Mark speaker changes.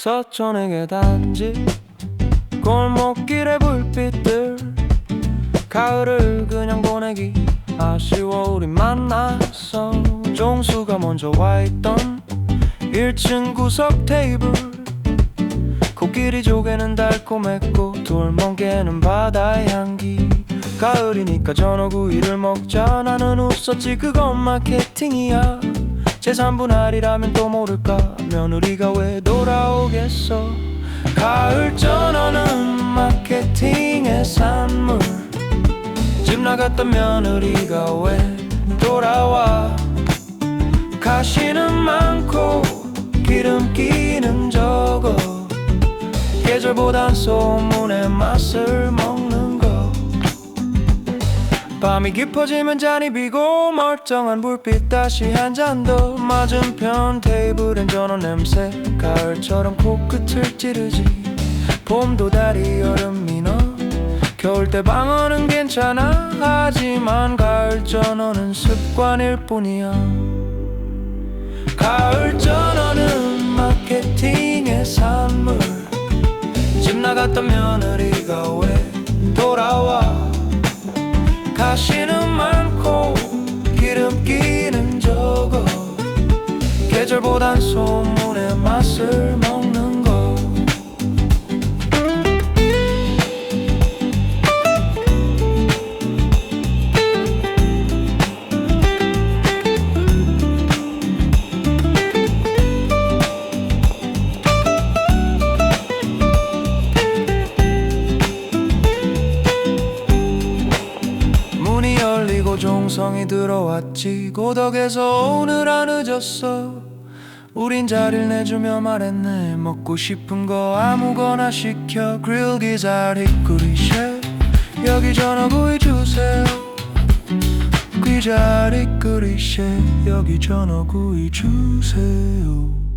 Speaker 1: 서촌의 계단지 골목길의 불빛들 가을을 그냥 보내기 아쉬워 우리 만났어 종수가 먼저 와있던 1층 구석 테이블 코끼리 조개는 달콤했고 돌멍게는 바다의 향기 가을이니까 전어구이를 먹자 나는 웃었지 그건 마케팅이야 제3분 할이라면 또 모를까. 며느리가 왜 돌아오겠어? 가을 전어는 마케팅의 산물. 집 나갔던 며느리가 왜 돌아와? 가시는 많고 기름기는 적어 계절보단 소문의 맛을 거 밤이 깊어지면 잔이 비고 멀쩡한 불빛 다시 한 잔 더. 맞은편 테이블엔 전어 냄새 가을처럼 코끝을 찌르지. 봄도 다리 여름이 너. 겨울 때 방어는 괜찮아 하지만 가을 전어는 습관일 뿐이야. 가을 전어는 마케팅의 산물. 집 나갔던 며느리가 왜 소문의 맛을 먹는 거. 문이 열리고 종성이 들어왔지. 고덕에서 오느라 늦었어 우린 자리를 내주며 말했네. 먹고 싶은 거 아무거나 시켜. 그릴 기잘 히꾸리 셰 여기 전어구이 주세요. 기잘 히꾸리 셰 여기 전어구이 주세요